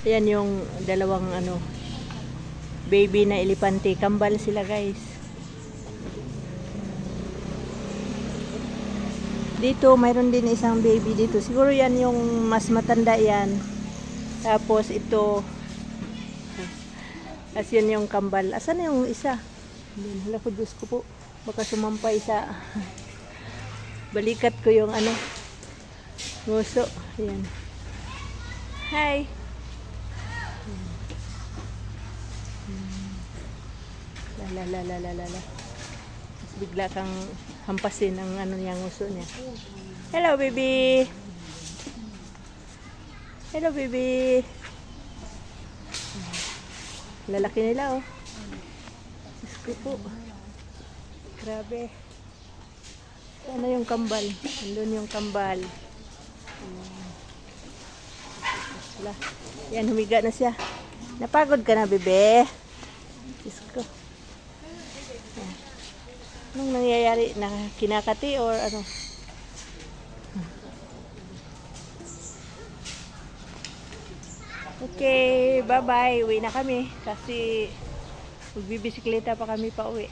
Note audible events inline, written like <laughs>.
Ayan yung dalawang ano, baby na elepante. Kambal sila guys. Dito, mayroon din isang baby dito. Siguro yan yung mas matanda yan. Tapos ito, <laughs> as yun yung kambal. Asan na yung isa? Ayun, Hala ko, Diyos ko po. Baka sumampay sa <laughs> balikat ko yung ano, nguso. Ayan. Hi! La la la la la la. Tapos bigla kang hampasin ang ano niya nguso niya. Hello baby. Hello baby. Lalaki nila oh. Diyos po. Grabe. Ano yung kambal? Andun yung kambal. Yan, humiga na siya. Napagod ka na, bebe? Diyos ko. Ayan. Anong nangyayari? Na kinakati or ano? Okay, bye-bye. Uwi na kami kasi magbibisikleta pa kami pa uwi.